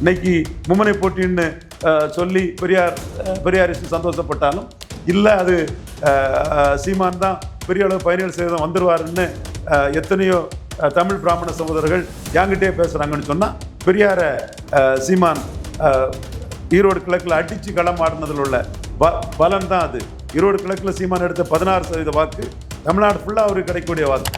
இன்னைக்கு மும்முனை போட்டின்னு சொல்லி பெரியார் அஹ், சந்தோஷப்பட்டாலும் இல்லை அது சீமான் தான் பெரிய அளவு பயணிகள் சேதம் வந்துடுவாருன்னு எத்தனையோ தமிழ் பிராமண சகோதரர்கள் யாங்கிட்டே பேசுகிறாங்கன்னு சொன்னால் பெரியார சீமான் ஈரோடு கிழக்கில் அடித்து களம் ஆடினதில் உள்ள ப பலன் தான் அது. ஈரோடு கிழக்கில் சீமான் எடுத்த பதினாறு சதவீத வாக்கு தமிழ்நாடு ஃபுல்லாக அவருக்கு கிடைக்கக்கூடிய வாக்கு.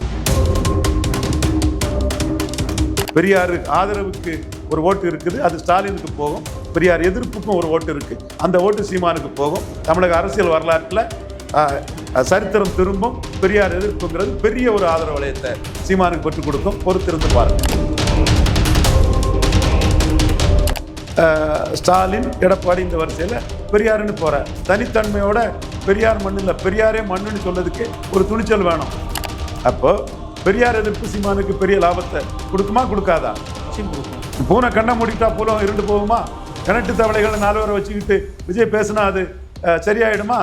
பெரியார் ஆதரவுக்கு ஒரு ஓட்டு இருக்குது அது ஸ்டாலினுக்கு போகும். பெரியார் எதிர்ப்புக்கும் ஒரு ஓட்டு இருக்குது அந்த ஓட்டு சீமானுக்கு போகும். தமிழக அரசியல் வரலாற்றில் சரித்திரம் திரும்பும். பெரியார் எதிர்ப்புங்கிறது பெரிய ஒரு ஆதரவு வளையத்தை சீமானுக்கு பெற்றுக் கொடுக்கும். பொறுத்திருந்து பாருங்கள் ஸ்டாலின் எடப்பாடி இந்த வரிசையில் பெரியாருன்னு போகிற தனித்தன்மையோட பெரியார் மண்ணில் பெரியாரே மண்ணுன்னு சொல்லதுக்கு ஒரு துணிச்சல் வேணும். அப்போது பெரியார் எதிர்ப்பு சீமானுக்கு பெரிய லாபத்தை கொடுக்குமா கொடுக்காதா? பூனை கண்ணை மூடிட்டா பூலம் இருண்டு போகுமா? கிணட்டு தவளைகளை நாலு வச்சுக்கிட்டு விஜய் பேசினா அது சரியாயிடுமா?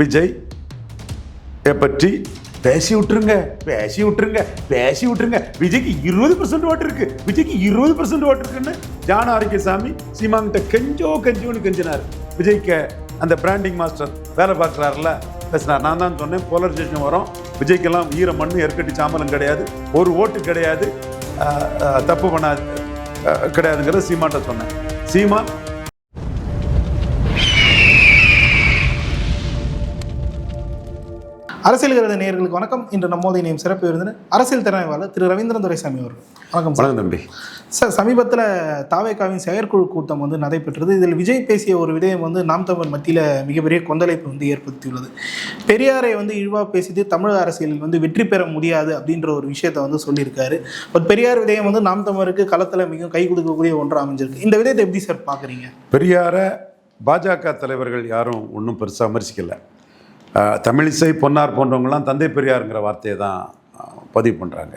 விஜய் பற்றி பேசி விட்டுருங்க பேசி விட்டுருங்க பேசி விட்டுருங்க. விஜய்க்கு இருபது பர்சன்ட் ஓட்டு இருக்கு. விஜய்க்கு இருபது பர்சன்ட் ஓட்டு இருக்குன்னு ஜான ஆரோக்கியசாமி சீமாங்கிட்ட கெஞ்சோ கெஞ்சோன்னு கெஞ்சினார். விஜய்க்கு அந்த பிராண்டிங் மாஸ்டர் வேலை பார்க்குறாருல பேசினார். நான் தான் சொன்னேன் போலரைசேஷன் வரும். விஜய்க்கெல்லாம் ஈர மண்ணு எற்கட்டி சாம்பலம் கிடையாது. ஒரு ஓட்டு கிடையாது. தப்பு பண்ணாது கிடையாதுங்கிறத சீமான்ட்ட சொன்னேன். சீமான் அரசியல் கருத நேயர்களுக்கு வணக்கம். இன்று நம்மோது இணையும் சிறப்பு விருந்தினர் அரசியல் திறனாய்வாளர் திரு ரவீந்திரன் துரைசாமி அவர்கள். வணக்கம் வணக்கம் தம்பி. சார் சமீபத்தில் தாவேக்காவின் செயற்குழு கூட்டம் வந்து நடைபெற்றது. இதில் விஜய் பேசிய ஒரு விடயம் வந்து நாம் தமிழ் மத்தியில் மிகப்பெரிய கொந்தளிப்பு வந்து ஏற்படுத்தியுள்ளது. பெரியாரை வந்து இழிவாக பேசிட்டு தமிழக அரசியலில் வந்து வெற்றி பெற முடியாது அப்படின்ற ஒரு விஷயத்தை வந்து சொல்லியிருக்காரு. பட் பெரியார் விடயம் வந்து நாம் தமிழருக்கு களத்தில் மிகவும் கை கொடுக்கக்கூடிய ஒன்று அமைஞ்சிருக்கு. இந்த விதத்தை எப்படி சார் பார்க்குறீங்க? பெரியார பாஜக தலைவர்கள் யாரும் ஒன்றும் பெருசாக விமர்சிக்கல. தமிழிசை பொன்னார் போன்றவங்களாம் தந்தை பெரியாருங்கிற வார்த்தையை தான் பதிவு பண்ணுறாங்க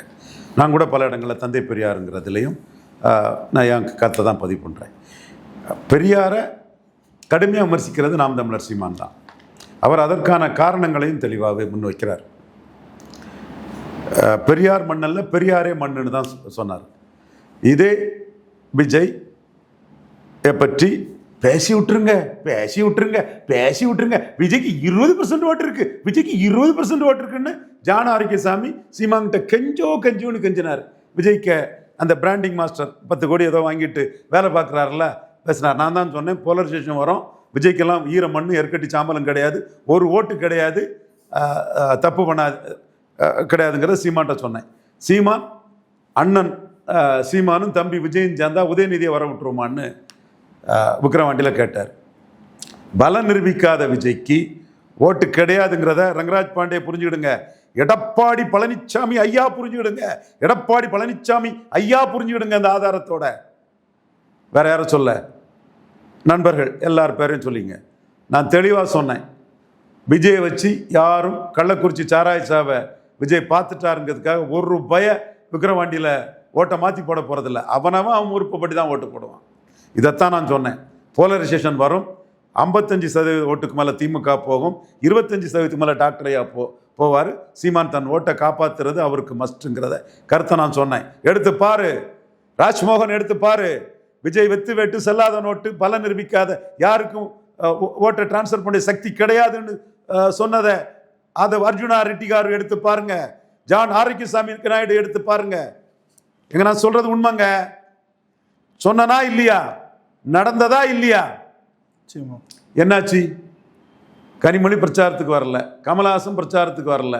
நான் கூட பல இடங்களில் தந்தை பெரியாருங்கிறதுலையும் நான் என் கருத்தை தான் பதிவு பண்ணுறேன் பெரியாரை கடுமையாக விமர்சிக்கிறது நாம் தமிழர் சீமான் தான். அவர் அதற்கான காரணங்களையும் தெளிவாகவே முன்வைக்கிறார். பெரியார் மண்ணல்ல பெரியாரே மண்ணுன்னு தான் சொ- சொன்னார். இதே விஜய் பற்றி பேசி விட்டுருங்க பேசி விட்டுருங்க பேசி விட்டுருங்க. விஜய்க்கு இருபது பர்சன்ட் ஓட்டு இருக்கு. விஜய்க்கு இருபது பர்சன்ட் ஓட்டு இருக்குன்னு ஜான ஆரோக்கியசாமி சீமாங்கிட்ட கெஞ்சோ கெஞ்சோன்னு கெஞ்சினார். விஜய்க்கு அந்த பிராண்டிங் மாஸ்டர் பத்து கோடி ஏதோ வாங்கிட்டு வேலை பார்க்குறாருல பேசினார். நான் தான் சொன்னேன் போலரைசேஷன் வரும். விஜய்க்கெல்லாம் ஈர மண்ணு எற்கட்டி சாம்பலம் கிடையாது. ஒரு ஓட்டு கிடையாது. தப்பு பண்ணாது கிடையாதுங்கிறத சீமான்ட்ட சொன்னேன். சீமான் அண்ணன் சீமானும் தம்பி விஜயும் சேர்ந்தா உதயநிதியை வர விட்டுருமான்னு விக்ரவாண்டியில் கேட்டார். பலம் நிரூபிக்காத விஜய்க்கு ஓட்டு கிடையாதுங்கிறத ரங்கராஜ் பாண்டே புரிஞ்சுக்கிடுங்க. எடப்பாடி பழனிசாமி ஐயா புரிஞ்சுக்கிடுங்க. எடப்பாடி பழனிசாமி ஐயா புரிஞ்சுக்கிடுங்க அந்த ஆதாரத்தோட. வேற யாரும் சொல்ல. நண்பர்கள் எல்லார் பேரையும் சொல்லிங்க. நான் தெளிவாக சொன்னேன். விஜயை வச்சு யாரும் கள்ளக்குறிச்சி சாராயசாவை விஜய் பார்த்துட்டாருங்கிறதுக்காக ஒரு பய விக்ரவாண்டியில் ஓட்டை மாற்றி போட போகிறதில்ல அவனவன் அவன் விருப்பப்படி தான் ஓட்டு போடுவான். இதைத்தான் நான் சொன்னேன். போலரைசேஷன் வரும் ஐம்பத்தஞ்சு சதவீத ஓட்டுக்கு மேலே திமுக போகும் இருபத்தஞ்சி சதவீதத்துக்கு மேலே டாக்டர் ஐயா போ போவார். சீமான் தன் ஓட்டை காப்பாற்றுறது அவருக்கு மஸ்ட்டுங்கிறத கருத்தை நான் சொன்னேன். எடுத்து பாரு. ராஜ்மோகன் எடுத்து பாரு. விஜய் வெத்து வெட்டு செல்லாத நோட்டு பலன் நிரூபிக்காத. யாருக்கும் ஓ- ஓட்டை டிரான்ஸ்ஃபர் பண்ண சக்தி கிடையாதுன்னு சொன்னதை. அதை அர்ஜுனா ரெட்டிகார் எடுத்து பாருங்க. ஜான் ஆரோக்கியசாமி நாயுடு எடுத்து பாருங்க. எங்க நான் சொல்றது உண்மைங்க? சொன்னனா இல்லையா? நடந்ததா இல்லையா? என்னாச்சு? கனிமொழி பிரச்சாரத்துக்கு வரல. கமலஹாசன் பிரச்சாரத்துக்கு வரல.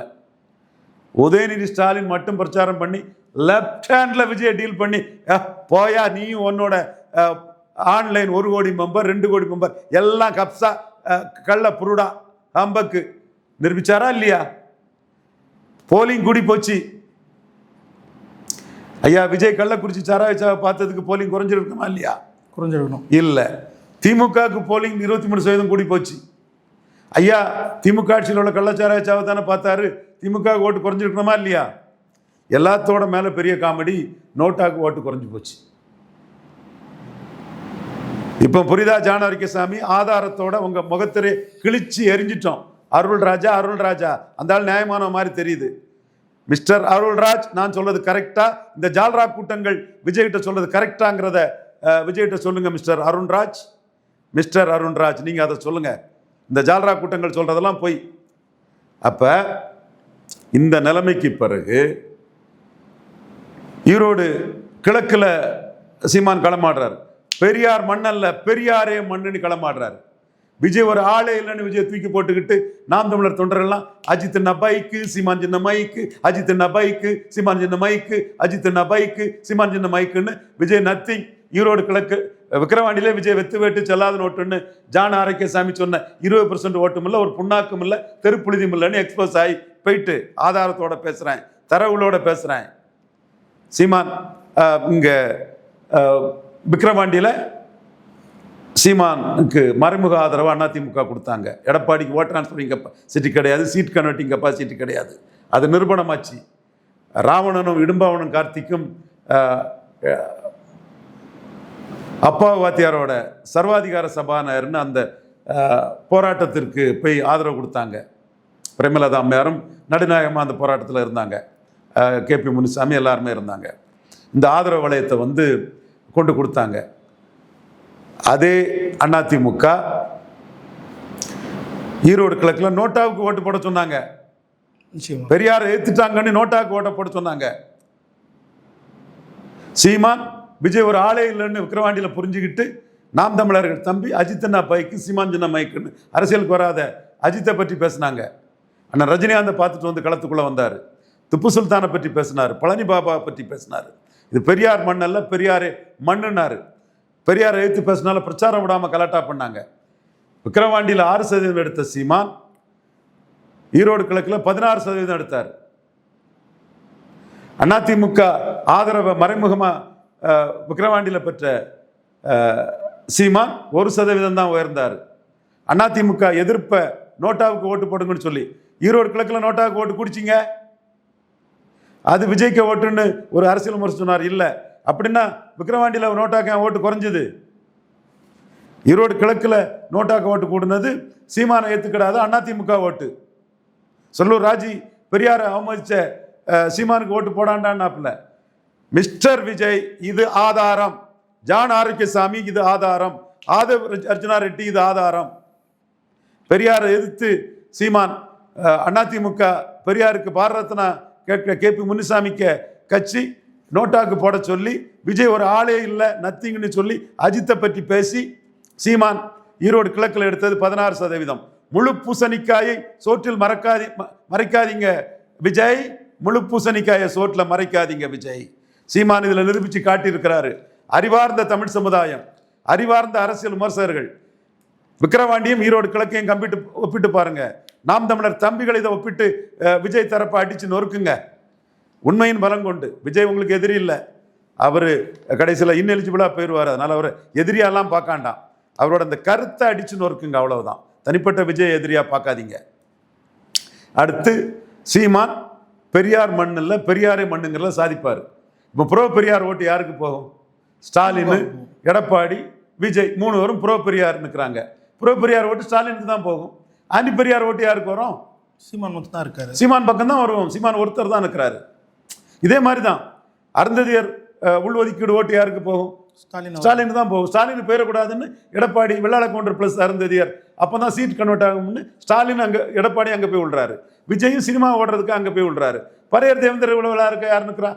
உதயநிதி ஸ்டாலின் மட்டும் பிரச்சாரம் பண்ணி லெஃப்ட் ஹேண்ட்ல விஜய் டீல் பண்ணி "அஹ், போயா நீயும் உன்னோட ஆன்லைன் ஒரு கோடி மெம்பர் ரெண்டு கோடி மெம்பர் எல்லாம் கப்சா அஹ், கள்ள புருடா ஹம்பக்கு நிரூபிச்சாரா இல்லையா? போலிங் கூடி போச்சு. ஐயா விஜய் கள்ளக்குறிச்சி சாராய்ச்சாவை பார்த்ததுக்கு போலிங் குறைஞ்சிருக்குமா இல்லையா? குறைஞ்சிருக்கணும். இல்லை. திமுகவுக்கு போலிங் இருபத்தி மூணு சதவீதம் கூடி போச்சு. ஐயா திமுக ஆட்சியில் உள்ள கள்ளச்சாராய சாவை தானே பார்த்தாரு? திமுக ஓட்டு குறைஞ்சிருக்கணுமா இல்லையா? எல்லாத்தோட மேலே பெரிய காமெடி நோட்டாக்கு ஓட்டு குறைஞ்சு போச்சு. இப்போ புரிதா ஜான அரிக்கசாமி ஆதாரத்தோட உங்க முகத்திரை கிழிச்சு எரிஞ்சிட்டோம். அருள் ராஜா அருள் ராஜா அந்த ஆள் நியாயமான மாதிரி தெரியுது. மிஸ்டர் அருள்ராஜ் நான் சொல்றது கரெக்டா இந்த ஜால்ரா கூட்டங்கள் விஜய்கிட்ட சொல்றது கரெக்டாங்கிறத விஜய்கிட்ட சொல்லுங்க மிஸ்டர் அருண்ராஜ். மிஸ்டர் அருண்ராஜ் நீங்க அதை சொல்லுங்க. இந்த ஜால்ரா கூட்டங்கள் சொல்றதெல்லாம் போய். அப்ப இந்த நிலைமைக்கு பிறகு ஈரோடு கிழக்கில் சீமான் களமாடுறார். பெரியார் மண்ணல்ல பெரியாரே மண்ணுன்னு களமாடுறாரு. விஜய் ஒரு ஆளே இல்லைன்னு விஜய் தூக்கி போட்டுக்கிட்டு நாம் தமிழர் தொண்டரெல்லாம் அஜித் அண்ணா பைக்கு சீமான் சின்ன மைக்கு அஜித் அண்ணா பைக்கு சீமான் சின்ன மைக்கு அஜித் அண்ணா பைக்கு சீமான் சின்ன மைக்குன்னு விஜய் நத்திங் ஈரோடு கிழக்கு விக்கிரவாண்டியிலே விஜய் வெத்து வேட்டு செல்லாத நோட்டுன்னு ஜான் ஆரோக்கியசாமி சொன்ன இருபது பர்சன்ட் ஓட்டும் இல்லை ஒரு புண்ணாக்கும் இல்லை தெருப்புழுதியும் இல்லைன்னு எக்ஸ்போஸ் ஆகி போயிட்டு ஆதாரத்தோட பேசுகிறேன் தரவுகளோட பேசுகிறேன் சீமான் இங்கே இங்க சீமானுக்கு மறைமுக ஆதரவு அதிமுக கொடுத்தாங்க. எடப்பாடிக்கு ஓட் டிரான்ஸ்ஃபரிங் கெப்பாசிட்டி கிடையாது சீட் கன்வெர்ட்டிங் கெப்பாசிட்டி கிடையாது. அது நிரூபணமாச்சு. ராவணனும் இடும்பாவனும் கார்த்திக்கும் அப்பா வாத்தியாரோட சர்வாதிகார சபாநாயர்னு அந்த போராட்டத்திற்கு போய் ஆதரவு கொடுத்தாங்க. பிரேமலதா அம்மையாரும் நடுநாயகமாக அந்த போராட்டத்தில் இருந்தாங்க. கே பி முனுசாமி எல்லாருமே இருந்தாங்க. இந்த ஆதரவு வளையத்தை வந்து கொண்டு கொடுத்தாங்க. அதே அதிமுக ஈரோடு கிழக்கில் நோட்டாவுக்கு ஓட்டு போட சொன்னாங்க. பெரியார் ஏத்துட்டாங்கன்னு நோட்டாவுக்கு ஓட்ட போட சொன்னாங்க. சீமான் விஜய் ஒரு ஆளே இல்லைன்னு விக்கிரவாண்டியில் புரிஞ்சுக்கிட்டு நாம் தமிழர்கள் தம்பி அஜித்தண்ணா பைக்கு சீமான் சின்ன மைக்குன்னு அரசியலுக்கு வராத அஜித்தை பற்றி பேசினாங்க. அண்ணன் ரஜினிகாந்தை பார்த்துட்டு வந்து களத்துக்குள்ளே வந்தார். திப்பு சுல்தானை பற்றி பேசினார் பழனி பாபா பற்றி பேசினார். இது பெரியார் மண்ணல்ல பெரியாரே மண்ணுனாரு பெரியாரை எழுத்து பேசினால பிரச்சாரம் விடாமல் கலாட்டா பண்ணாங்க. விக்கிரவாண்டியில் ஆறு சதவீதம் எடுத்த சீமான் ஈரோடு கிழக்கில் பதினாறு சதவீதம் எடுத்தார். அதிமுக ஆதரவை மறைமுகமாக விக்கிரவாண்டியில் பெற்ற சீமான் ஒரு சதவீதம் தான் உயர்ந்தார். அதிமுக எதிர்ப்பை நோட்டாவுக்கு ஓட்டு போடுங்கன்னு சொல்லி ஈரோடு கிழக்கில் நோட்டாவுக்கு ஓட்டு குடிச்சிங்க. அது விஜய்க்கு ஓட்டுன்னு ஒரு அரசியல் முறை சொன்னார் இல்லை. அப்படின்னா விக்ரவாண்டியில் நோட்டாக்க ஓட்டு குறைஞ்சது. ஈரோடு கிழக்கில் நோட்டாக்கு ஓட்டு கூடுனது. சீமானை ஏற்றுக்கிடாத அதிமுக ஓட்டு. சொல்லூர் ராஜி பெரியாரை அவமதிச்ச சீமானுக்கு ஓட்டு போடாண்டான்னாப்புல. மிஸ்டர் விஜய் இது ஆதாரம். ஜான் ஆரோக்கியசாமி இது ஆதாரம். ஆதவ் அர்ஜுனா ரெட்டி இது ஆதாரம். பெரியாரை எதிர்த்து சீமான் அதிமுக பெரியாருக்கு பாரரத்னா கேட்க கே. பி. முனுசாமிக்க கட்சி நோட்டாக்கு போட சொல்லி விஜய் ஒரு ஆளே இல்லை நத்திங்னு சொல்லி அஜித்தை பற்றி பேசி சீமான் ஈரோடு கிழக்கில் எடுத்தது பதினாறு சதவீதம். முழு பூசணிக்காயை சோற்றில் மறக்காதி மறைக்காதீங்க விஜய். முழு பூசணிக்காயை சோற்றில் மறைக்காதீங்க விஜய். சீமான் இதில் நிரூபித்து காட்டியிருக்கிறாரு. அறிவார்ந்த தமிழ் சமுதாயம் அறிவார்ந்த அரசியல் விமர்சகர்கள். விக்கிரவாண்டியும் ஈரோடு கிழக்கையும் கம்பிட்டு ஒப்பிட்டு பாருங்க. நாம் தமிழர் தம்பிகள் இதை ஒப்பிட்டு விஜய் தரப்பை அடிச்சு நொறுக்குங்க. உண்மையின் பலம் கொண்டு. விஜய் உங்களுக்கு எதிரி இல்லை. அவர் கடைசியில் இன்எலிஜிபிளாக போயிடுவார் அதனால் அவர் எதிரியாலாம் பார்க்காண்டாம். அவரோட அந்த கருத்தை அடிச்சு நொறுக்குங்க அவ்வளவுதான். தனிப்பட்ட விஜய் எதிரியா பார்க்காதீங்க. அடுத்து சீமான் பெரியார் மண்ணில் பெரியாரே மண்ணுங்கிறத சாதிப்பார். இப்போ ப்ரோ பெரியார் ஓட்டு யாருக்கு போகும்? ஸ்டாலின் எடப்பாடி விஜய் மூணு பேரும் ப்ரோ பெரியார் நிற்கிறாங்க ப்ரோ பெரியார் ஓட்டு ஸ்டாலினுக்கு தான் போகும். ஆண்டி பெரியார் ஓட்டு யாருக்கு வரும்? சீமான் மட்டும் தான் இருக்காரு. சீமான் பக்கம் தான் வருவோம். சீமான் ஒருத்தர் தான் இருக்கிறாரு இதே மாதிரி தான் அருந்ததியர் உள்ஒதுக்கீடு ஓட்டு யாருக்கு போகும்? ஸ்டாலின் ஸ்டாலின் தான் போகும். ஸ்டாலின் போயிடக்கூடாதுன்னு எடப்பாடி வெள்ளாள கவுண்டர் ப்ளஸ் அருந்ததியர். அப்போ தான் சீட் கன்வெர்ட் ஆகும்னு ஸ்டாலின் அங்கே எடப்பாடி அங்கே போய் விடுறாரு விஜயும் சினிமா ஓடுறதுக்கு அங்கே போய் விடுறாரு பரையர் தேவேந்திர விழா இருக்க யார் நிற்கிறா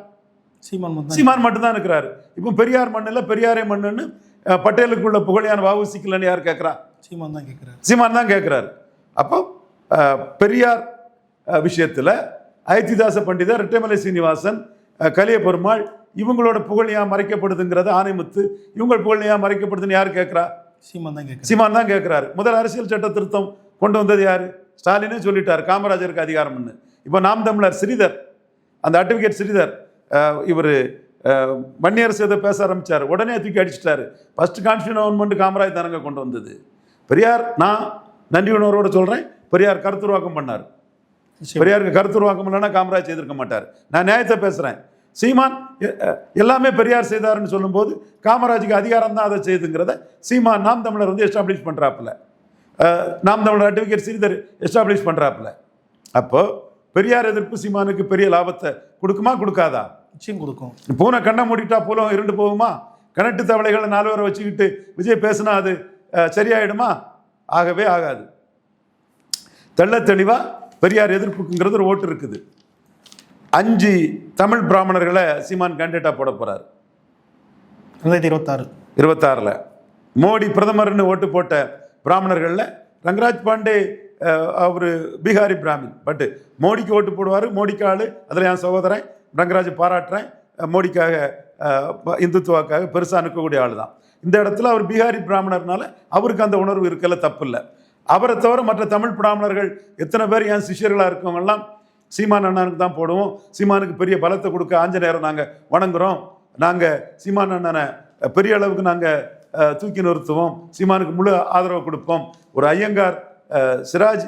சீமான் சீமான் மட்டும்தான் இருக்கிறாரு இப்போ பெரியார் மண்ணில் பெரியாரே மண்ணுன்னு அஹ், பட்டேலுக்குள்ள புகழியான வாவுசிக்கலன்னு யார் கேட்குறா சீமான் தான் கேட்குறாரு சீமான் தான் கேட்குறாரு அப்போ பெரியார் விஷயத்துல அயோத்திதாச பண்டிதர் ரெட்டைமலை சீனிவாசன் அஹ், கலிய பெருமாள் இவங்களோட புகழ் ஏன் மறைக்கப்படுதுங்கிறது ஆணைமுத்து இவங்க புகழ் ஏன் மறைக்கப்படுதுன்னு யார் கேட்குறா? சீமான் தான் சீமான் தான் கேட்குறாரு. முதல் அரசியல் சட்ட திருத்தம் கொண்டு வந்தது யாரு? ஸ்டாலினே சொல்லிட்டார் காமராஜருக்கு அதிகாரம்னு. இப்போ நாம் தமிழர் ஸ்ரீதர் அந்த அட்வொகேட் ஸ்ரீதர் இவர் வன்னியரசு இதை பேச ஆரம்பிச்சார் உடனே தூக்கி அடிச்சிட்டாரு. ஃபர்ஸ்ட் கான்ஸ்டியூன் கவர்மெண்ட் காமராஜ் தானங்க கொண்டு வந்தது. பெரியார் நான் நன்றி உணர்வோடு சொல்கிறேன் பெரியார் கருத்துருவாக்கம் பண்ணார். பெரியாருக்கு கருத்துருவாக்கம் இல்லைன்னா காமராஜ் செய்திருக்க மாட்டார். நான் நியாயத்தை பேசுகிறேன் சீமான் எல்லாமே பெரியார் செய்தாருன்னு சொல்லும்போது காமராஜுக்கு அதிகாரம் தான் அதை செய்துங்கிறத சீமான் நாம் தமிழர் வந்து எஸ்டாப்ளிஷ் பண்ணுறாப்புல நாம் தமிழர் அட்வொகேட் ஸ்ரீதர் எஸ்டாப்ளிஷ் பண்ணுறாப்புல அப்போ பெரியார் எதிர்ப்பு சீமானுக்கு பெரிய லாபத்தை கொடுக்குமா கொடுக்காதா? நிச்சயம் கொடுக்கும். பூனை கண்ணை மூடிட்டா பூலம் இருண்டு போகுமா? கணட்டு தவளைகளை நாலு பேரை வச்சுக்கிட்டு விஜய் பேசினா அது சரியாயிடுமா? ஆகவே ஆகாது. தெள்ள தெளிவா பெரியார் எதிர்ப்புக்குங்கிறது ஒரு ஓட்டு இருக்குது. அஞ்சு தமிழ் பிராமணர்களை சீமான் கேண்டிடேட்டா போட போறாரு. ரெண்டாயிரத்தி இருபத்தாறு. இருபத்தாறில். மோடி பிரதமர்னு ஓட்டு போட்ட பிராமணர்களில் ரங்கராஜ் பாண்டே அவர் பீகாரி பிராமின். பட்டு மோடிக்கு ஓட்டு போடுவார் மோடிக்கு ஆளு. அதில் என் சகோதரன் ரங்கராஜ் பாராட்டுறேன். மோடிக்காக இந்துத்துவாக்காக பெருசாக நிற்கக்கூடிய ஆள் தான் இந்த இடத்துல அவர் பீகாரி பிராமணர்னால அவருக்கு அந்த உணர்வு இருக்கல தப்பு இல்லை. அவரை தவிர மற்ற தமிழ் பிராமணர்கள் எத்தனை பேர் என் சிஷ்யர்களாக இருக்கவங்கெல்லாம் சீமான் அண்ணனுக்கு தான் போடுவோம். சீமானுக்கு பெரிய பலத்தை கொடுக்க ஆஞ்சநேயரை நாங்கள் வணங்குறோம். நாங்கள் சீமான் அண்ணனை பெரிய அளவுக்கு நாங்கள் தூக்கி நிறுத்துவோம். சீமானுக்கு முழு ஆதரவு கொடுப்போம். ஒரு ஐயங்கார் சிராஜ்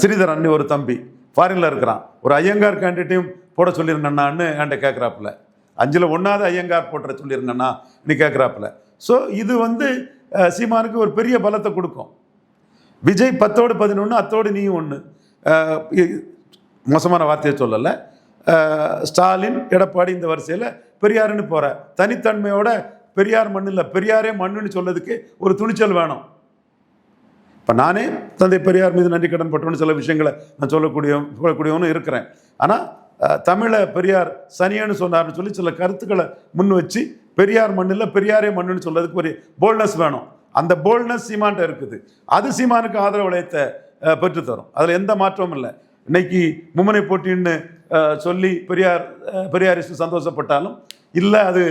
சிறிதர் அண்ணி ஒரு தம்பி. ஃபாரின்ல இருக்கிறான். ஒரு ஐயங்கார் கேண்டிடேட்டையும் போட சொல்லியிருங்கண்ணான்னு என்கிட்ட கேட்குறாப்புல அஞ்சில் ஒன்றாவது ஐயங்கார் போட்டுற சொல்லியிருங்கண்ணா நீ கேட்குறாப்புல ஸோ இது வந்து சீமானுக்கு ஒரு பெரிய பலத்தை கொடுக்கும். விஜய் பத்தோடு பதினொன்று அத்தோடு நீயும் ஒன்று மோசமான வார்த்தையை சொல்லலை. ஸ்டாலின் எடப்பாடி இந்த வரிசையில் பெரியாருன்னு போகிற தனித்தன்மையோட பெரியார் மண்ணில் பெரியாரே மண்ணுன்னு சொல்லதுக்கு ஒரு துணிச்சல் வேணும். இப்போ நானே தந்தை பெரியார் மீது நன்றி கடன் பட்டோன்னு சில விஷயங்களை நான் சொல்லக்கூடிய சொல்லக்கூடியவனும் இருக்கிறேன். ஆனால் தமிழை பெரியார் சனியன்னு சொன்னார்னு சொல்லி சில கருத்துக்களை முன் வச்சு பெரியார் மண்ணில் பெரியாரே மண்ணுன்னு சொல்றதுக்கு ஒரு போல்னஸ் வேணும். அந்த போல்னஸ் சீமான்ட்ட இருக்குது. அது சீமானுக்கு ஆதரவு வளையத்தை பெற்றுத்தரும். அதில் எந்த மாற்றமும் இல்லை. இன்னைக்கு மும்முனை போட்டின்னு சொல்லி பெரியார் அஹ், பெரியாரிஸ்ட் சந்தோஷப்பட்டாலும் இல்லை அது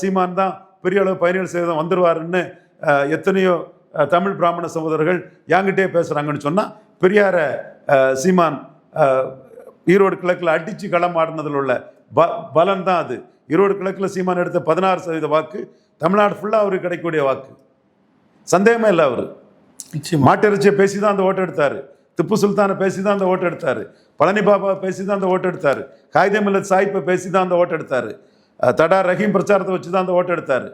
சீமான் தான் பெரிய அளவு பயணிகள் சேதம் வந்துடுவாருன்னு எத்தனையோ தமிழ் பிராமண சகோதரர்கள் யாங்கிட்டே பேசுகிறாங்கன்னு சொன்னால் பெரியார சீமான் ஈரோடு கிழக்கில் அடித்து களமாடினதில் உள்ள ப பலன் தான் அது. ஈரோடு கிழக்கில் சீமான் எடுத்த பதினாறு சதவீத வாக்கு தமிழ்நாடு ஃபுல்லாக அவருக்கு கிடைக்கக்கூடிய வாக்கு. சந்தேகமே இல்லை அவர். மாட்டிறைச்சியை பேசி தான் அந்த ஓட்டு எடுத்தார். திப்பு சுல்தானை பேசி தான் அந்த ஓட்டு எடுத்தார். பழனி பாபா பேசி தான் அந்த ஓட்டு எடுத்தார். காகிதம் இல்லத் சாஹிப்பை பேசி தான் அந்த ஓட்டு எடுத்தார். தடா ரஹீம் பிரச்சாரத்தை வச்சு தான் அந்த ஓட்டு எடுத்தார்.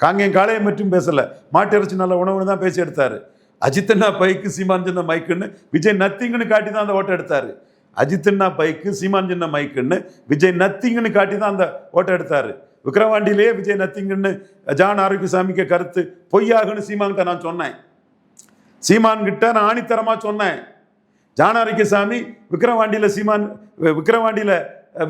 காங்கேயம் காளையம் மட்டும் பேசல. மாட்டிறைச்சி நல்ல உணவுன்னு தான் பேசி எடுத்தார். அஜித்தண்ணா பைக்கு சீமான் சின்ன மைக்குன்னு விஜய் நத்திங்னு காட்டி தான் அந்த ஓட்டை எடுத்தார். அஜித்தண்ணா பைக்கு சீமான் சின்ன மைக்குன்னு விஜய் நத்திங்னு காட்டி தான் அந்த ஓட்டை எடுத்தார். விக்ரவாண்டியிலேயே விஜய் நத்திங்னு ஜான் ஆரோக்கியசாமிக்கு கருத்து பொய்யாகுன்னு சீமான்கிட்ட நான் சொன்னேன். சீமான் கிட்ட நான் ஆணித்தரமாக சொன்னேன். ஜான் ஆரோக்கியசாமி விக்ரவாண்டியில் சீமான் விக்ரவாண்டியில்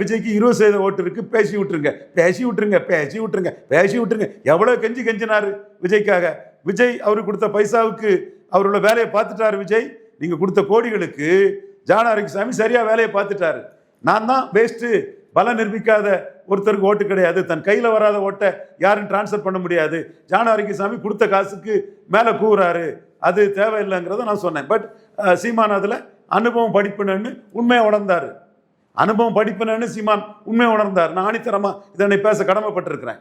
விஜய்க்கு இருபது சதவீத ஓட்டு இருக்கு பேசி விட்டுருங்க. பேசி விட்டுருங்க பேசி விட்டுருங்க பேசி விட்டுருங்க. எவ்வளோ கெஞ்சி கெஞ்சினாரு விஜய்க்காக. விஜய் அவருக்கு கொடுத்த பைசாவுக்கு அவரோட வேலையை பார்த்துட்டாரு விஜய். நீங்கள் கொடுத்த கோடிகளுக்கு ஜானாரிக்கசாமி சரியா வேலையை பார்த்துட்டாரு. நான் தான் வேஸ்ட்டு பலம் நிரூபிக்காத ஒருத்தருக்கு ஓட்டு கிடையாது. தன் கையில் வராத ஓட்டை யாரும் டிரான்ஸ்ஃபர் பண்ண முடியாது. ஜானாரிக்கசாமி கொடுத்த காசுக்கு மேலே கூறாரு அது தேவையில்லைங்கிறத நான் சொன்னேன். பட் சீமான் அதில் அனுபவம் படிப்புனன்னு உண்மையை உணர்ந்தார். அனுபவம் படிப்பினன்னு சீமான் உண்மையை உணர்ந்தார். நான் ஆணித்தரமாக இதனை பேச கடமைப்பட்டிருக்கிறேன்.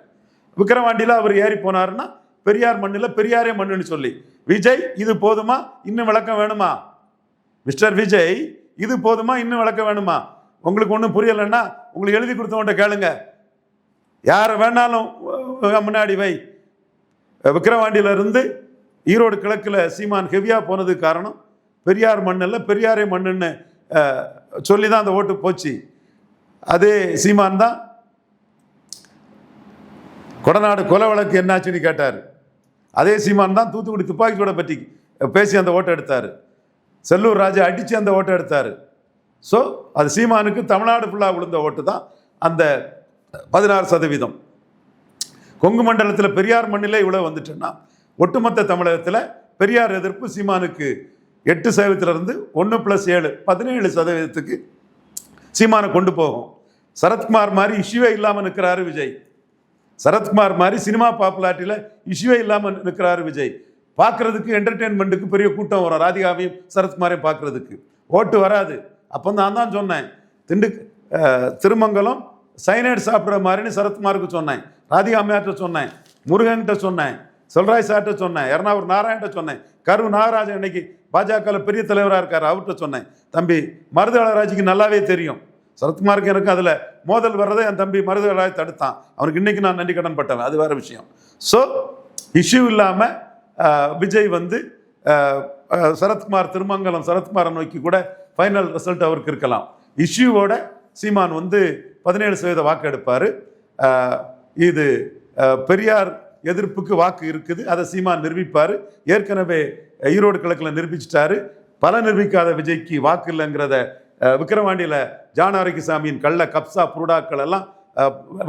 விக்கிரவாண்டியில் அவர் ஏறி போனாருன்னா பெரியார் மண்ணில் பெரியாரே மண்ணுன்னு சொல்லி. விஜய் இது போதுமா? இன்னும் விளக்கம் வேணுமா? மிஸ்டர் விஜய் இது போதுமா? இன்னும் விளக்க வேணுமா? உங்களுக்கு ஒன்றும் புரியலைன்னா உங்களுக்கு எழுதி கொடுத்தவன்ட்ட கேளுங்க. யாரை வேணாலும் முன்னாடி வை. விக்கிரவாண்டியில இருந்து ஈரோடு கிழக்கில் சீமான் ஹெவியாக போனதுக்கு காரணம் பெரியார் மண்ணில் பெரியாரே மண்ணுன்னு சொல்லி தான் அந்த ஓட்டு போச்சு. அதே சீமான் தான். கொடநாடு கொலை வழக்கு என்னாச்சுன்னு கேட்டார். அதே சீமான் தான் தூத்துக்குடி துப்பாக்கிச்சூட பற்றி பேசி அந்த ஓட்டை எடுத்தார். செல்லூர் ராஜா அடித்து அந்த ஓட்டை எடுத்தார். ஸோ அது சீமானுக்கு தமிழ்நாடு ஃபுல்லாக விழுந்த ஓட்டு தான் அந்த பதினாறு சதவீதம். கொங்கு மண்டலத்தில் பெரியார் மண்ணிலே இவ்வளோ வந்துட்டுன்னா ஒட்டுமொத்த தமிழகத்தில் பெரியார் எதிர்ப்பு சீமானுக்கு எட்டு சதவீதத்திலிருந்து ஒன்று ப்ளஸ் ஏழு பதினேழு சதவீதத்துக்கு சீமானை கொண்டு போகும். சரத்குமார் மாதிரி இஷ்யூவே இல்லாமல் நிற்கிறாரு விஜய். சரத்குமார் மாதிரி சினிமா பாப்புலாரிட்டியில் இஷ்யூவே இல்லாமல் நிற்கிறாரு விஜய். பார்க்குறதுக்கு என்டர்டெயின்மெண்ட்டுக்கு பெரிய கூட்டம் வரும். ராதிகாவையும் சரத்குமாரையும் பார்க்குறதுக்கு. ஓட்டு வராது. அப்போ நான் தான் சொன்னேன். திண்டு திருமங்கலம் சைனைடு சாப்பிட்ற மாதிரின்னு சரத்குமாருக்கு சொன்னேன். ராதிகா அம்மையார்ட்ட சொன்னேன். முருகன்கிட்ட சொன்னேன். சொல்ராய் சார்கிட்ட சொன்னேன். எறணாவூர் நாராயண்கிட்ட சொன்னேன். கரு நாகராஜன் இன்னைக்கு பாஜகவில் பெரிய தலைவராக இருக்கார் அவர்கிட்ட சொன்னேன். தம்பி மருதவளராஜுக்கு நல்லாவே தெரியும். சரத்குமாருக்கு எனக்கு அதில் மோதல் வர்றதை என் தம்பி மருதவளராஜ் தடுத்தான். அவனுக்கு இன்னைக்கு நான் நன்றி கடன் பட்டேன் அது வேற விஷயம். ஸோ இஷ்யூ இல்லாமல் விஜய் வந்து சரத்குமார் திருமங்கலம் சரத்குமாரை நோக்கி கூட ஃபைனல் ரிசல்ட் அவருக்கு இருக்கலாம். இஷ்யூவோட சீமான் வந்து பதினேழு சதவீத வாக்கு எடுப்பார். இது பெரியார் எதிர்ப்புக்கு வாக்கு இருக்குது. அதை சீமான் நிரூபிப்பார். ஏற்கனவே ஈரோடு கிழக்கில் நிரூபிச்சிட்டாரு. பல நிரூபிக்காத விஜய்க்கு வாக்கு இல்லைங்கிறத விக்கிரவாண்டியில் விக்கிரவாண்டியில கள்ள கப்சா புருடாக்கள் எல்லாம்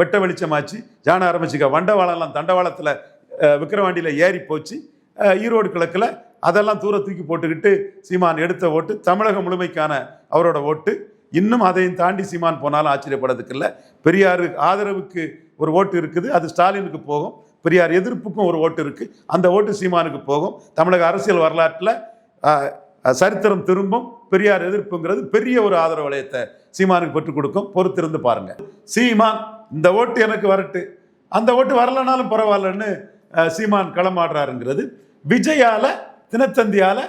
வெட்ட வெளிச்சமாச்சு. ஜான ஆரம்பிச்சுக்க வண்டவாளம்லாம் தண்டவாளத்தில் விக்கிரவாண்டியில் ஏறி போச்சு ஈரோடு கிழக்கில் அதெல்லாம் தூர தூக்கி போட்டுக்கிட்டு சீமான் எடுத்த ஓட்டு தமிழகம் முழுமைக்கான அவரோட ஓட்டு. இன்னும் அதையும் தாண்டி சீமான் போனாலும் ஆச்சரியப்படுறதுக்கு இல்லை. பெரியார் ஆதரவுக்கு ஒரு ஓட்டு இருக்குது அது ஸ்டாலினுக்கு போகும். பெரியார் எதிர்ப்புக்கும் ஒரு ஓட்டு இருக்குது அந்த ஓட்டு சீமானுக்கு போகும். தமிழக அரசியல் வரலாற்றில் சரித்திரம் திரும்பும் பெரியார் எதிர்ப்புங்கிறது பெரிய ஒரு ஆதரவு வளையத்தை சீமானுக்கு பெற்றுக் கொடுக்கும். பொறுத்திருந்து பாருங்கள் சீமான் இந்த ஓட்டு எனக்கு வரட்டு. அந்த ஓட்டு வரலனாலும் பரவாயில்லன்னு சீமான் களமாடுறாருங்கிறது. விஜயால தினத்தந்தியால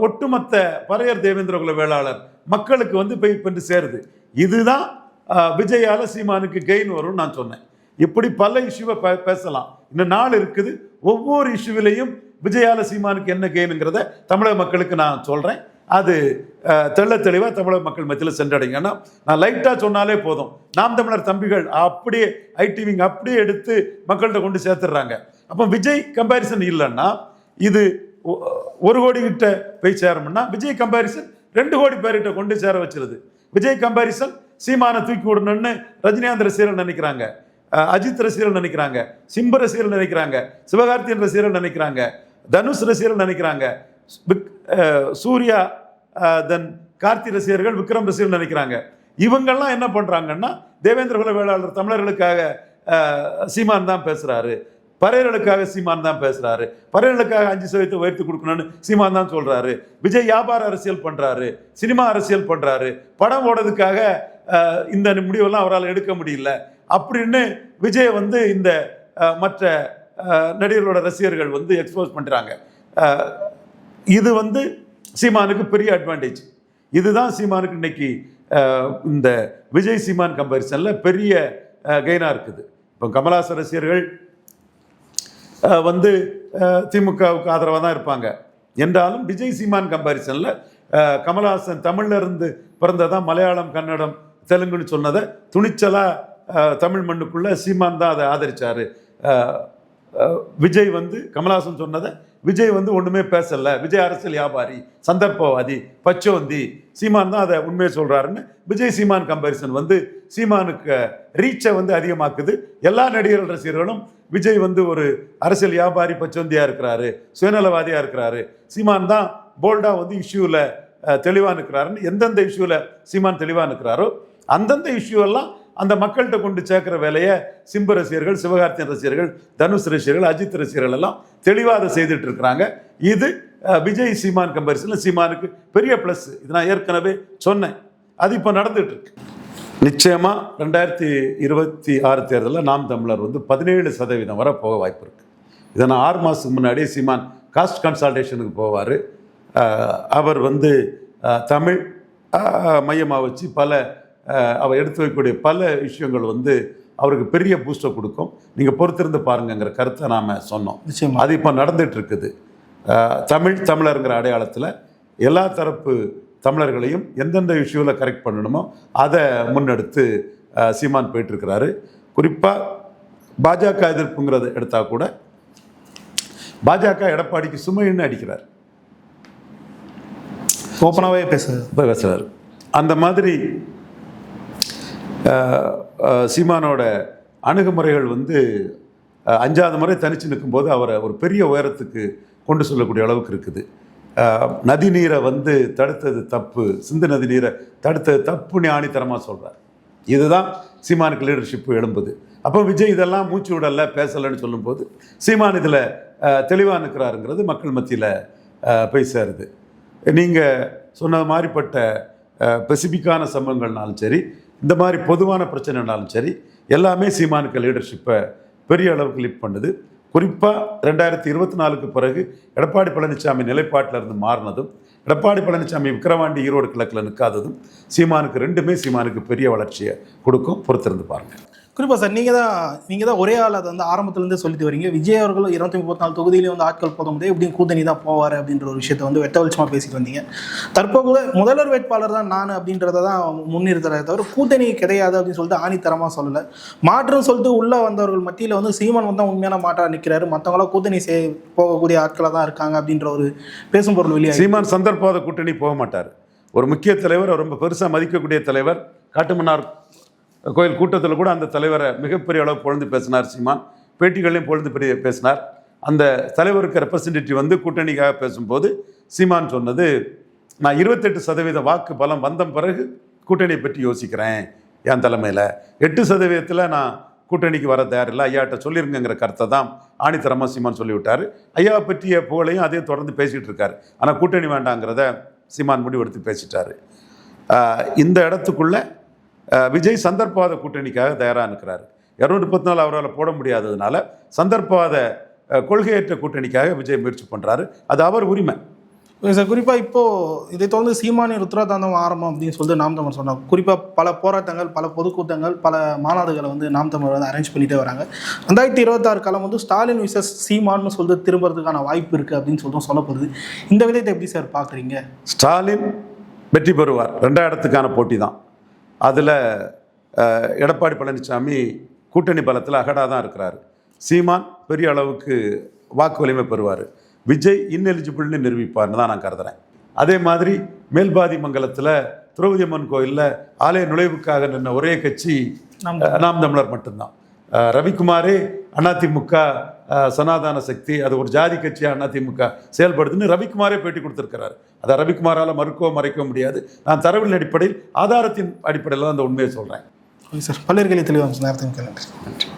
ஒட்டுமொத்த பறையர் தேவேந்திர குல வேளாளர் மக்களுக்கு வந்து போய் வந்து சேருது. இதுதான் விஜயால சீமானுக்கு கெயின் வரும்னு நான் சொன்னேன். இப்படி பல இஷ்யூவை பே- பேசலாம். இன்னும் நாள் இருக்குது. ஒவ்வொரு இஷ்யூவிலையும் விஜயால சீமானுக்கு என்ன கெயினுங்கிறத தமிழக மக்களுக்கு நான் சொல்கிறேன் அது தெள்ள தெளிவாக தமிழக மக்கள் மத்தியில் சென்றடைங்க. ஏன்னா நான் லைட்டாக சொன்னாலே போதும். நாம் தமிழர் தம்பிகள் அப்படியே ஐடிவிங் அப்படியே எடுத்து மக்கள்கிட்ட கொண்டு சேர்த்துடுறாங்க. அப்போ விஜய் கம்பேரிசன் இல்லைன்னா இது ஒ- ஒரு கோடி கிட்ட போய் சேரணும்னா விஜய் கம்பேரிசன் ரெண்டு கோடி பேர்கிட்ட கொண்டு சேர வச்சிருது. விஜய் கம்பேரிசன் சீமானை தூக்கி விடணும்னு ரஜினிகாந்த் ரசிகர்கள் நினைக்கிறாங்க. அஜித் ரசிகர்கள் நினைக்கிறாங்க. சிம்ப ரசிகர்கள் நினைக்கிறாங்க. சிவகார்த்தியன் ரசிகர்கள் நினைக்கிறாங்க. தனுஷ் ரசிகர்கள் நினைக்கிறாங்க. சூர்யா தென் கார்த்தி ரசிகர்கள் விக்ரம் ரசிகர்கள் நினைக்கிறாங்க. இவங்கெல்லாம் என்ன பண்ணுறாங்கன்னா தேவேந்திர குல வேளாளர் தமிழர்களுக்காக சீமான் தான் பேசுகிறாரு பறையர்களுக்காக சீமான் தான் பேசுறாரு. பறையர்களுக்காக அஞ்சு சதவீதத்தை உயர்த்தி கொடுக்கணும்னு சீமான் தான் சொல்றாரு. விஜய் வியாபார அரசியல் பண்றாரு. சினிமா அரசியல் பண்றாரு. படம் ஓடுறதுக்காக இந்த முடிவெல்லாம் அவரால் எடுக்க முடியல. அப்படின்னு விஜய் வந்து இந்த மற்ற நடிகர்களோட ரசிகர்கள் வந்து எக்ஸ்போஸ் பண்ணுறாங்க இது வந்து சீமானுக்கு பெரிய அட்வான்டேஜ் இதுதான் சீமானுக்கு இன்னைக்கு இந்த விஜய் சீமான் கம்பேரிசனில் பெரிய கெயினாக இருக்குது. இப்போ கமலாசன் ரசிகர்கள் வந்து திமுகவுக்கு ஆதரவாக தான் இருப்பாங்க. என்றாலும் விஜய் சீமான் கம்பாரிசனில் கமலஹாசன் தமிழ்ல இருந்து பிறந்ததான் மலையாளம் கன்னடம் தெலுங்குன்னு சொன்னதை துணிச்சலாக தமிழ் மண்ணுக்குள்ளே சீமான் தான் அதை ஆதரிச்சாரு. விஜய் வந்து கமலஹாசன் சொன்னதை விஜய் வந்து ஒன்றுமே பேசலை. விஜய் அரசியல் வியாபாரி சந்தர்ப்பவாதி பச்சோந்தி. சீமான் தான் அதை உண்மையை சொல்கிறாருன்னு விஜய் சீமான் கம்பேரிசன் வந்து சீமானுக்கு ரீச்சை வந்து அதிகமாக்குது. எல்லா நடிகர்கள் ரசிகர்களும் விஜய் வந்து ஒரு அரசியல் வியாபாரி பச்சோந்தியாக இருக்கிறாரு சுயநலவாதியாக இருக்கிறாரு. சீமான் தான் போல்டா வந்து இஷ்யூவில் தெளிவாக இருக்கிறாருன்னு எந்தெந்த இஷ்யூவில் சீமான் தெளிவாக இருக்கிறாரோ அந்தந்த இஷ்யூ எல்லாம் அந்த மக்கள்கிட்ட கொண்டு சேர்க்குற வேலையை சிம்பு ரசிகர்கள் சிவகார்த்தியன் ரசிகர்கள் தனுஷ் ரசிகர்கள் அஜித் ரசிகர்கள் எல்லாம் தெளிவாக அதை செய்துட்டு இருக்கிறாங்க. இது விஜய் சீமான் கம்பேரிசனில் சீமானுக்கு பெரிய ப்ளஸ் இது நான் ஏற்கனவே சொன்னேன். அது இப்போ நடந்துட்டு இருக்கு. நிச்சயமாக ரெண்டாயிரத்தி இருபத்தி ஆறு தேர்தலில் நாம் தமிழர் வந்து பதினேழு சதவீதம் வரை போக வாய்ப்பு இருக்கு. இதை நான் ஆறு மாதத்துக்கு முன்னாடியே சீமான் காஸ்ட் கன்சல்டேஷனுக்கு போவார். அவர் வந்து தமிழ் மையமாக வச்சு பல அவர் எடுத்து வைக்கக்கூடிய பல விஷயங்கள் வந்து அவருக்கு பெரிய பூஸ்டை கொடுக்கும். நீங்கள் பொறுத்திருந்து பாருங்கங்கிற கருத்தை நாம் சொன்னோம். நிச்சயமா. அது இப்போ நடந்துட்டு இருக்குது தமிழ் தமிழருங்கிற அடையாளத்தில் எல்லா தரப்பு தமிழர்களையும் எந்தெந்த இஷ்யூவில் கரெக்ட் பண்ணணுமோ அதை முன்னெடுத்து சீமான் போயிட்டு இருக்கிறாரு குறிப்பாக பாஜக எதிர்ப்புங்கிறத எடுத்தால் கூட பாஜக எடப்பாடிக்கு சுமைன்னு அடிக்கிறார். ஓப்பனாகவே இப்போ பேசுகிறாரு அந்த மாதிரி சீமானோட அணுகுமுறைகள் வந்து அஞ்சாவது முறை தனிச்சு நிற்கும்போது அவரை ஒரு பெரிய உயரத்துக்கு கொண்டு சொல்லக்கூடிய அளவுக்கு இருக்குது. நதி நீரை வந்து தடுத்தது தப்பு சிந்து நதி நீரை தடுத்தது தப்புன்னு ஆணித்தரமாக சொல்கிறார் இதுதான் சீமானுக்கு லீடர்ஷிப் எழும்புது. அப்போ விஜய் இதெல்லாம் மூச்சு விடலை பேசலைன்னு சொல்லும்போது சீமான் இதில் தெளிவாக நிற்கிறாருங்கிறது மக்கள் மத்தியில் போய் சேருது. நீங்கள் சொன்ன மாதிரிப்பட்ட பெசிபிக்கான சம்பவங்கள்னாலும் சரி இந்த மாதிரி பொதுவான பிரச்சனைனாலும் சரி எல்லாமே சீமானுக்கு லீடர்ஷிப்பை பெரிய அளவுக்கு லீட் பண்ணுது. குறிப்பாக ரெண்டாயிரத்தி இருபத்தி நாலுக்கு பிறகு எடப்பாடி பழனிசாமி நிலைப்பாட்டில் இருந்து மாறினதும் எடப்பாடி பழனிசாமி விக்கிரவாண்டி ஈரோடு கிழக்கில் நிற்காததும் சீமானுக்கு ரெண்டுமே சீமானுக்கு பெரிய வளர்ச்சியை கொடுக்கும். பொறுத்திருந்து பாருங்கள் குறிப்பா சார் நீங்க தான் நீங்க தான் ஒரே ஆள் அதை வந்து ஆரம்பத்துல இருந்தே சொல்லிட்டு வரீங்க. விஜய் அவர்கள் இருநூத்தி முப்பத்தி நாலு தொகுதியிலேயே வந்து ஆட்கள் போத முடியாது. எப்படியும் கூட்டணி தான் போவார் அப்படின்ற ஒரு விஷயத்தை வந்து வெட்ட வெளிச்சமா பேசிட்டு வந்தீங்க. தற்போது முதல்வர் வேட்பாளர் தான் நான் அப்படின்றத தான் முன்னிறுத்துறதை தவிர கூட்டணி கிடையாது அப்படின்னு சொல்லிட்டு ஆணித்தரமா சொல்லல. மாற்றுன்னு சொல்லிட்டு உள்ள வந்தவர்கள் மத்தியில வந்து சீமான் வந்து உண்மையான மாற்றா நிற்கிறாரு மற்றவங்களாம் கூட்டணி சே போகக்கூடிய ஆட்களாக தான் இருக்காங்க அப்படின்ற ஒரு பேசும் பொருள் வெளியே சீமான் சந்தர்ப்பாத கூட்டணி போக மாட்டார். ஒரு முக்கிய தலைவர் ரொம்ப பெருசாக மதிக்கக்கூடிய தலைவர் காட்டுமன்னார் கோயில் கூட்டத்தில் கூட அந்த தலைவரை மிகப்பெரிய அளவு பொழுது பேசினார் சீமான். பேட்டிகளையும் பொழுது பெரிய பேசினார். அந்த தலைவருக்கு ரெப்ரசன்டேட்டிவ் வந்து கூட்டணிக்காக பேசும்போது சீமான் சொன்னது நான் இருபத்தெட்டு சதவீத வாக்கு பலம் வந்த பிறகு கூட்டணியை பற்றி யோசிக்கிறேன் என் தலைமையில். எட்டு சதவீதத்தில் நான் கூட்டணிக்கு வர தயாரில்லை. ஐயாட்ட சொல்லிருங்கிற கருத்தை தான் ஆணித்தரமாக சீமான் சொல்லிவிட்டார். ஐயா பற்றிய புகழையும் அதையும் தொடர்ந்து பேசிகிட்டு இருக்காரு. ஆனால் கூட்டணி வேண்டாங்கிறத சீமான் முடிவெடுத்து பேசிட்டாரு. இந்த இடத்துக்குள்ளே விஜய் சந்தர்ப்பவாத கூட்டணிக்காக தயாராக இருக்கிறார் இரநூத்தி முப்பத்தி நாலு அவரால் போட முடியாததுனால சந்தர்ப்பவாத ஆஹ் கொள்கையற்ற கூட்டணிக்காக விஜய் முயற்சி பண்ணுறாரு அது அவர் உரிமை. சார் குறிப்பாக இப்போ இதை தொடர்ந்து சீமானிய ருத்ராதாந்தம் ஆரம்பம் அப்படின்னு சொல்லிட்டு நாம் தமிழ் சொன்னாங்க. குறிப்பாக பல போராட்டங்கள் பல பொதுக்கூட்டங்கள் பல மாநாடுகளை வந்து நாம் தமிழ் வந்து அரேஞ்ச் பண்ணிட்டே வராங்க. ரெண்டாயிரத்தி இருபத்தாறு காலம் வந்து ஸ்டாலின் விசஸ் சீமான்னு சொல்லிட்டு திரும்புறதுக்கான வாய்ப்பு இருக்குது அப்படின்னு சொல்லிட்டு சொல்லப்படுது. இந்த விதத்தை எப்படி சார் பார்க்குறீங்க ஸ்டாலின் வெற்றி பெறுவார். ரெண்டாம் இடத்துக்கான போட்டி தான். அதில் எடப்பாடி பழனிசாமி கூட்டணி பலத்தில் அகடாக தான் இருக்கிறாரு. சீமான் பெரிய அளவுக்கு வாக்கு வலிமை பெறுவார். விஜய் இன்எலிஜிபிள்னு நிரூபிப்பார்னு தான் நான் கருதுறேன். அதே மாதிரி மேல்பாதி மங்கலத்தில் திரௌபதி அம்மன் கோயிலில் ஆலய நுழைவுக்காக நின்ன ஒரே கட்சி நாம் தமிழர். மட்டும்தான். ரவிக்குமாரே அதிமுக சனாதன சக்தி அது ஒரு ஜாதி கட்சியாக அதிமுக செயல்படுதுன்னு ரவிக்குமாரே பேட்டி கொடுத்துருக்கிறார். அதை ரவிக்குமாரால் மறுக்கவோ மறைக்க முடியாது. நான் தரவின் அடிப்படையில் ஆதாரத்தின் அடிப்படையில் தான் அந்த உண்மையை சொல்கிறேன் ஓகே சார். பல்வேறு தெளிவாக நேரத்தை மிக்க நன்றி. நன்றி.